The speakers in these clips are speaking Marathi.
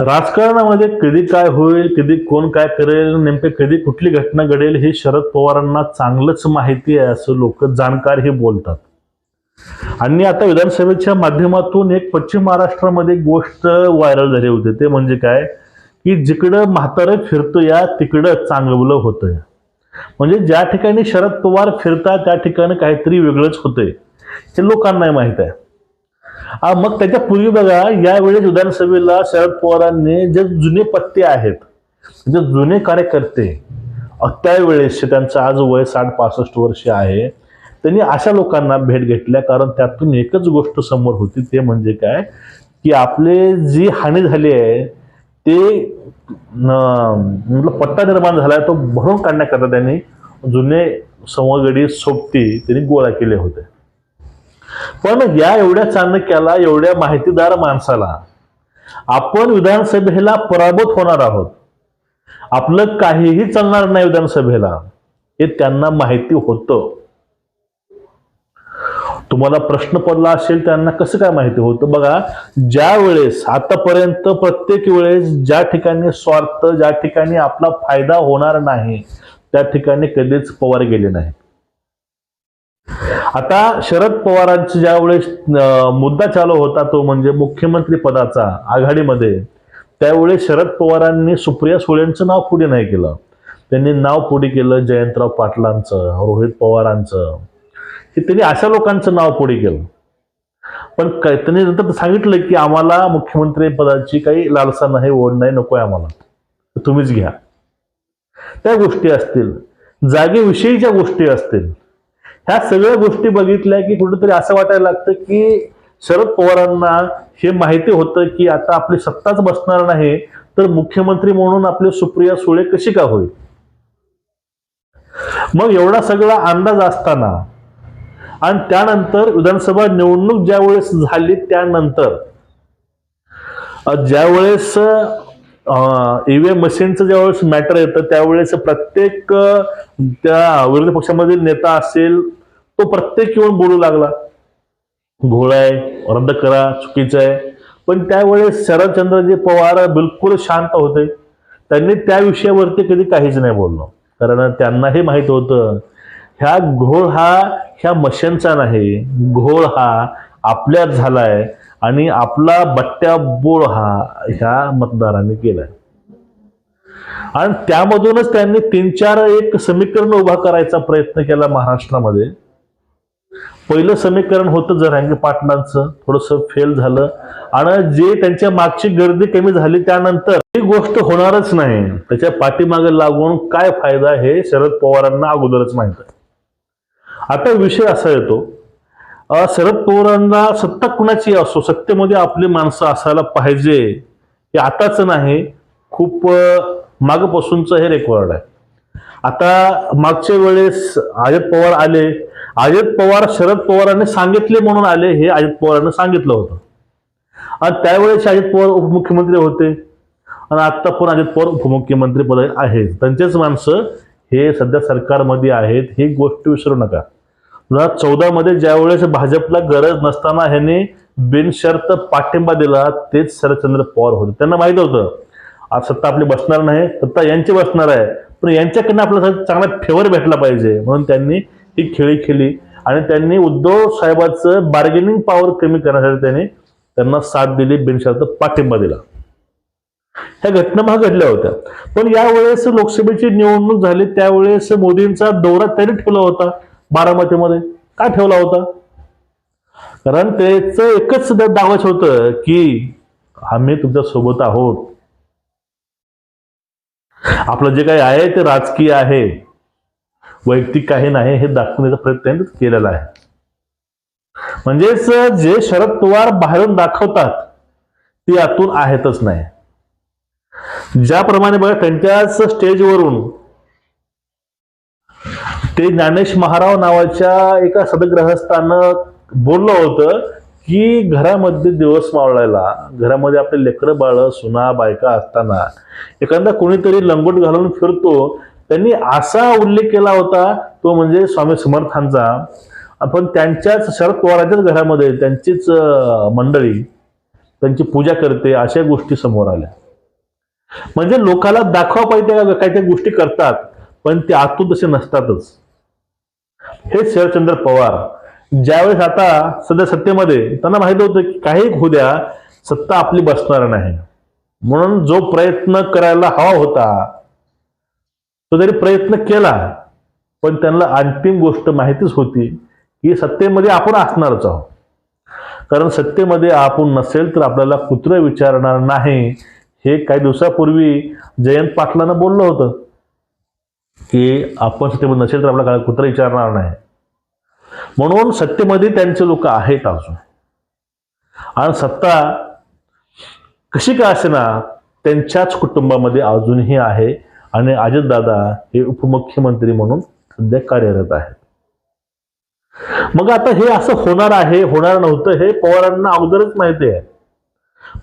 राजकारणामध्ये कधी काय होईल कधी कोण काय करेल नेमके कधी कुठली घटना घडेल हे शरद पवारांना चांगलंच माहिती आहे असं लोक जाणकार हे बोलतात. आणि आता विधानसभेच्या माध्यमातून एक पश्चिम महाराष्ट्रामध्ये एक गोष्ट व्हायरल झाली होती. ते म्हणजे काय? की जिकडं म्हातारं फिरतो या तिकडं चांगलं होतं म्हणजे ज्या ठिकाणी शरद पवार फिरतात त्या ठिकाणी काहीतरी वेगळंच होतंय. हे लोकांनाही माहीत आहे. मग त्याच्या पूर्वी बघा यावेळेस विधानसभेला शरद पवारांनी जे जुने पत्ते आहेत जे जुने कार्यकर्ते त्यावेळेस त्यांचं आज वय साठ पासष्ट वर्ष आहे त्यांनी अशा लोकांना भेट घेतल्या कारण त्यातून एकच गोष्ट समोर होती ते म्हणजे काय? की आपले जी हानी झाली आहे ते म्हटलं पट्टा निर्माण झालाय तो भरून काढण्याकरता त्यांनी जुने संवगडी सोबती त्यांनी गोळा केले होते. पण या एवढ्या चाणक्याला एवढ्या माहितीदार माणसाला आपण विधानसभेला पराभूत होणार आहोत. आपलं काहीही चालणार नाही विधानसभेला. हे त्यांना माहिती होतं. तुम्हाला प्रश्न पडला असेल त्यांना कसं काय माहिती होतं? बघा ज्या वेळेस आतापर्यंत प्रत्येक वेळेस ज्या ठिकाणी स्वार्थ ज्या ठिकाणी आपला फायदा होणार नाही त्या ठिकाणी कधीच पवार गेले नाही आता शरद पवारांची ज्यावेळेस मुद्दा चालू होता तो म्हणजे मुख्यमंत्री पदाचा आघाडीमध्ये त्यावेळेस शरद पवारांनी सुप्रिया सुळेंचं नाव पुढे नाही केलं. त्यांनी नाव पुढे केलं जयंतराव पाटलांचं रोहित पवारांचं. हे त्यांनी अशा लोकांचं नाव पुढे केलं. पण त्यांनी नंतर सांगितलं की आम्हाला मुख्यमंत्री पदाची काही लालसा नाही ओढ नाही नको आहे आम्हाला. तुम्हीच घ्या. त्या गोष्टी असतील. जागेविषयीच्या गोष्टी असतील ह्या सगळ्या गोष्टी बघितल्या की कुठेतरी असं वाटायला लागतं की शरद पवारांना हे माहिती होतं की आता आपली सत्ताच बसणार नाही तर मुख्यमंत्री म्हणून आपले सुप्रिया सुळे कशी का होईल? मग एवढा सगळा अंदाज असताना आणि त्यानंतर विधानसभा निवडणूक ज्या वेळेस झाली त्यानंतर ज्यावेळेस ईव्हीएम मशीनचं ज्यावेळेस मॅटर येतं त्यावेळेस प्रत्येक त्या विरोधी पक्षामधील नेता असेल तो प्रत्येक येऊन बोलू लागला. घोळ आहे रद्द करा चुकीचं आहे. पण त्यावेळेस शरदचंद्रजी पवार बिलकुल शांत होते. त्यांनी त्या विषयावरती कधी काहीच नाही बोललो. कारण त्यांना हे माहीत होतं ह्या घोळ हा ह्या मशीनचा नाही. घोळ हा आपल्यात झालाय. आणि आपला बट्ट्या बोळ हा ह्या मतदारांनी केलाय आणि त्यामधूनच त्यांनी तीन चार एक समीकरण उभा करायचा प्रयत्न केला महाराष्ट्रामध्ये. पहिलं समीकरण होतं जरांगे पाटलांचं थोडस फेल झालं. आणि जे त्यांच्या मागची गर्दी कमी झाली त्यानंतर ही गोष्ट होणारच नाही. त्याच्या पाठीमागे लागून काय फायदा हे शरद पवारांना अगोदरच माहीत आता विषय असा येतो शरद पवारांना सत्ता कुणाची असो सत्तेमध्ये आपली माणसं असायला पाहिजे हे आताच नाही खूप मागपासूनचं हे रेकॉर्ड आहे. आता मागच्या वेळेस अजित पवार आले अजित पवार शरद पवारांनी सांगितले म्हणून आले हे अजित पवारांनी सांगितलं होतं. आणि त्यावेळेस अजित पवार उपमुख्यमंत्री होते. आणि आता पण अजित पवार उपमुख्यमंत्री पद आहेत. त्यांचेच माणसं हे सध्या सरकारमध्ये आहेत ही गोष्ट विसरू नका. दोन हजार चौदा मध्ये ज्यावेळेस भाजपला गरज नसताना ह्यांनी बिनशर्त पाठिंबा दिला तेच शरदचंद्र पवार होते. त्यांना माहीत होतं आज सत्ता आपली बसणार नाही सत्ता यांची बसणार आहे पण यांच्याकडनं आपल्याला चांगला फेवर भेटला पाहिजे. म्हणून त्यांनी ही खेळी खेळली आणि त्यांनी उद्धव साहेबांचं बार्गेनिंग पॉवर कमी करण्यासाठी त्यांनी त्यांना साथ दिली बिनशर्त पाठिंबा दिला. ह्या घटना महा घडल्या होत्या. पण यावेळेस लोकसभेची निवडणूक झाली त्यावेळेस मोदींचा दौरा त्यांनी ठेवला होता. बारामतीमध्ये. का ठेवला होता? कारण त्याच एकच दा- दावाच होतं की आम्ही तुमच्यासोबत आहोत. आपलं जे काही आहे ते राजकीय आहे. वैयक्तिक काही नाही हे दाखवण्याचा प्रयत्न केलेला आहे. म्हणजेच जे शरद पवार बाहेरून दाखवतात ते आतून आहेतच नाही. ज्याप्रमाणे बघा त्यांच्याच स्टेजवरून ते ज्ञानेश महाराव नावाच्या एका सदग्रहस्थानं बोललं होतं की घरामध्ये दिवस मावळायला. घरामध्ये आपले लेकरं बाळ सुना बायका असताना एखादा कोणीतरी लंगोट घालून फिरतो. त्यांनी असा उल्लेख केला होता तो म्हणजे स्वामी समर्थांचा. आपण त्यांच्याच शरद पवारांच्याच घरामध्ये त्यांचीच मंडळी त्यांची पूजा करते अशा गोष्टी समोर आल्या. म्हणजे लोकाला दाखवा पाहिजे काय त्या गोष्टी करतात? पण ते आतून तसे नसतातच. हे शरदचंद्र पवार ज्यावेळेस आता सध्या सत्तेमध्ये त्यांना माहीत होतं की काही होऊ द्या सत्ता आपली बसणार नाही. म्हणून जो प्रयत्न करायला हवा होता तो जरी प्रयत्न केला पण त्यांना अंतिम गोष्ट माहितीच होती की सत्तेमध्ये आपण असणारच आहोत. कारण सत्तेमध्ये आपण नसेल तर आपल्याला कुत्र विचारणार नाही. हे काही दिवसापूर्वी जयंत पाटलांना बोललं होतं. की आपण सत्तेमध्ये नसेल तर आपल्याला कुत्र विचारणार नाही. म्हणून सत्तेमध्ये त्यांचे लोक आहेत अजून. आणि सत्ता कशी काय असेना त्यांच्याच कुटुंबामध्ये अजूनही आहे आणि अजितदादा हे उपमुख्यमंत्री म्हणून सध्या कार्यरत आहेत. मग आता हे असं होणार आहे होणार नव्हतं हे पवारांना अगोदरच माहिती आहे.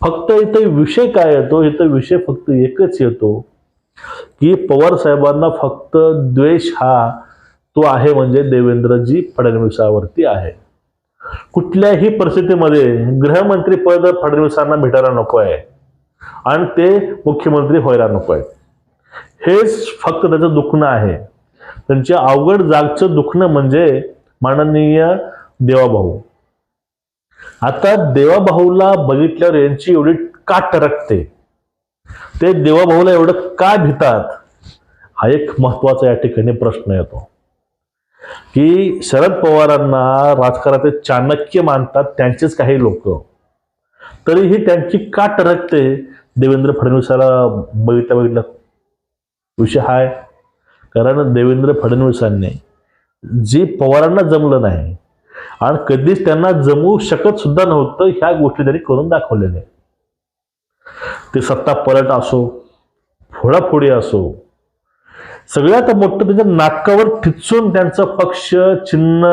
फक्त इथे विषय काय येतो इथं विषय फक्त एकच येतो. की पवार साहेबांना फक्त द्वेष हा तो आहे म्हणजे देवेंद्रजी फडणवीसावरती आहे. कुठल्याही परिस्थितीमध्ये गृहमंत्री पद फडणवीसांना भेटायला नको आहे. आणि ते मुख्यमंत्री व्हायला नको आहे. हेच फक्त त्याचं दुखणं आहे. त्यांच्या अवघड जागचं दुखणं म्हणजे माननीय देवाभाऊ. आता देवाभाऊला बघितल्यावर यांची एवढी काट टरकते ते देवाभाऊला एवढं का भितात? हा एक महत्त्वाचा या ठिकाणी प्रश्न येतो. की शरद पवारांना राजकारणाचे चाणक्य मानतात त्यांचेच काही लोक. तरीही त्यांची का टरकते? देवेंद्र फडणवीसाला बघितल्या बघितलं विषय हा आहे कारण देवेंद्र फडणवीसांनी जी पवारांना जमलं नाही आणि कधीच त्यांना जमवू शकत सुद्धा नव्हतं ह्या गोष्टी त्यांनी करून दाखवलेल्या ते सत्ता पलट असो फोडाफोडी असो सगळ्यात मोठं त्यांच्या नाकावर ठिचून त्यांचं पक्ष चिन्ह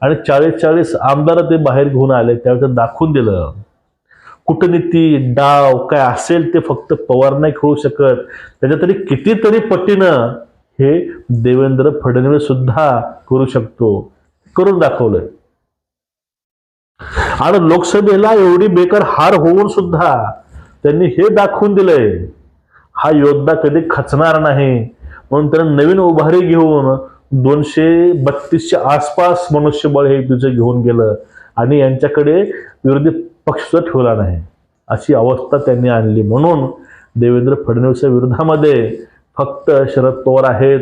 आणि चाळीस चाळीस आमदार ते बाहेर घेऊन आले त्यावेळेस दाखवून दिलं. कुटनीती डाव काय असेल ते फक्त पवार नाही खेळू शकत. त्याच्या तरी कितीतरी पटीनं हे देवेंद्र फडणवीस सुद्धा करू शकतो करून दाखवलंय. आणि लोकसभेला एवढी बेकार हार होऊन सुद्धा त्यांनी हे दाखवून दिलंय हा योद्धा कधी खचणार नाही. म्हणून त्यांना नवीन उभारी घेऊन दोनशे बत्तीसच्या आसपास मनुष्यबळ हे तुझं घेऊन गेलं आणि यांच्याकडे विरोधी पक्ष ठेवला नाही. अशी अवस्था त्यांनी आणली. म्हणून देवेंद्र फडणवीसच्या विरोधामध्ये फक्त शरद पवार आहेत.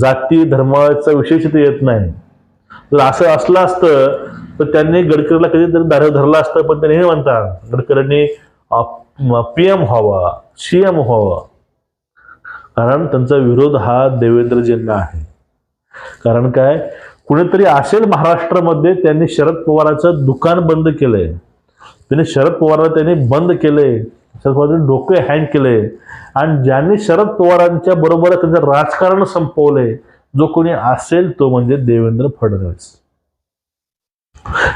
जाती धर्माचा विषय तिथे येत नाही. जर असं असलं असतं तर त्यांनी गडकरीला कधीतरी धार धरलं असतं पण त्यांनी हे म्हणतात. गडकरींनी पीएम व्हावा सीएम व्हावा. कारण त्यांचा विरोध हा देवेंद्रजींना आहे. कारण काय? कुणीतरी असेल महाराष्ट्रामध्ये त्यांनी शरद पवाराचं दुकान बंद केलंय. त्यांनी शरद पवारला त्यांनी बंद केलंय. शरद पवारांचे डोके हँग केले आणि ज्यांनी शरद पवारांच्या बरोबर त्यांचं राजकारण संपवलंय जो कोणी असेल तो म्हणजे देवेंद्र फडणवीस.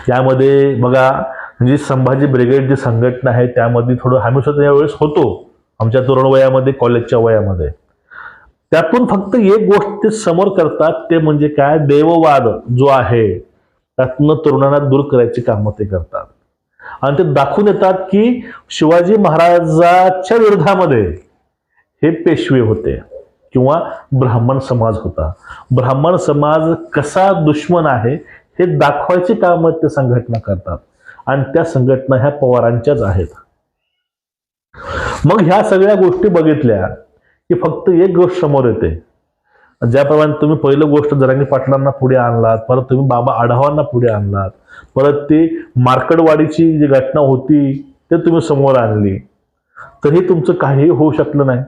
यामध्ये बघा म्हणजे संभाजी ब्रिगेड जी संघटना आहे त्यामध्ये थोडं आम्ही यावेळेस होतो. आमच्या तरुण वयामध्ये कॉलेजच्या वयामध्ये. त्यातून फक्त एक गोष्ट ते समोर करतात ते म्हणजे काय? देववाद जो आहे त्यातनं तरुणांना दूर करायची कामं ते करतात. आणि ते दाखवून येतात की शिवाजी महाराजाच्या विरोधामध्ये हे पेशवे होते किंवा ब्राह्मण समाज होता. ब्राह्मण समाज कसा दुश्मन आहे हे दाखवायची कामं ते संघटना करतात. आणि त्या संघटना ह्या पवारांच्याच आहेत. मग ह्या सगळ्या गोष्टी बघितल्या की फक्त एक गोष्ट समोर येते. ज्याप्रमाणे तुम्ही पहिलं गोष्ट जरांगी पाटलांना पुढे आणलात परत तुम्ही बाबा आढावांना पुढे आणलात परत ती मार्कडवाडीची जी घटना होती ते तुम्ही समोर आणली. तरी तुमचं काहीही होऊ शकलं नाही.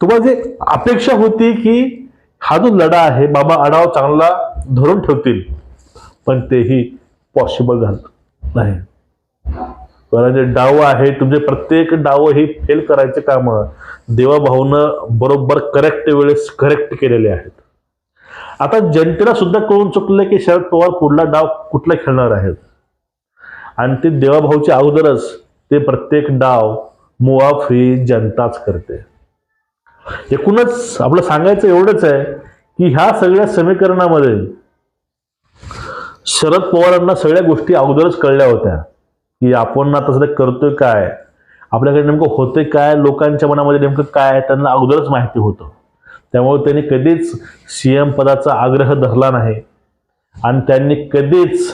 तुम्हाला जे अपेक्षा होती की हा जो लढा आहे बाबा आढाव चांगला धरून ठेवतील पण तेही पॉसिबल झालं. नाही. कारण जे डाव आहे तुमचे प्रत्येक डाव ही फेल करायचे काम देवाभाऊनं बरोबर करेक्ट वेळेस करेक्ट केलेले आहेत. आता जनतेला सुद्धा कळून चुकलं की शरद पवार पुढला डाव कुठला खेळणार आहेत? आणि ते देवाभाऊच्या अगोदरच ते प्रत्येक डाव मुआफ ही जनताच करते. एकूणच आपलं सांगायचं एवढंच आहे की ह्या सगळ्या समीकरणामध्ये शरद पवारांना सगळ्या गोष्टी अगोदरच कळल्या होत्या. की आपण आता सध्या करतोय काय? आपल्याकडे नेमकं होते काय? लोकांच्या मनामध्ये नेमकं काय त्यांना अगोदरच माहिती होतं. त्यामुळे त्यांनी कधीच सी एम पदाचा आग्रह धरला नाही. आणि त्यांनी कधीच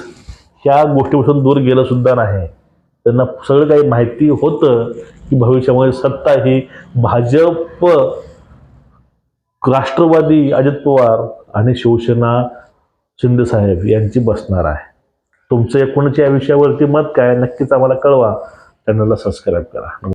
ह्या गोष्टीपासून दूर गेलं सुद्धा नाही. त्यांना सगळं काही माहिती होतं की भविष्यामध्ये सत्ता ही भाजप राष्ट्रवादी अजित पवार आणि शिवसेना शिंदेसाहेब यांची बसणार आहे. तुमचं एकूणच या विषयावरती मत काय नक्कीच आम्हाला कळवा. चॅनलला सबस्क्राईब करा.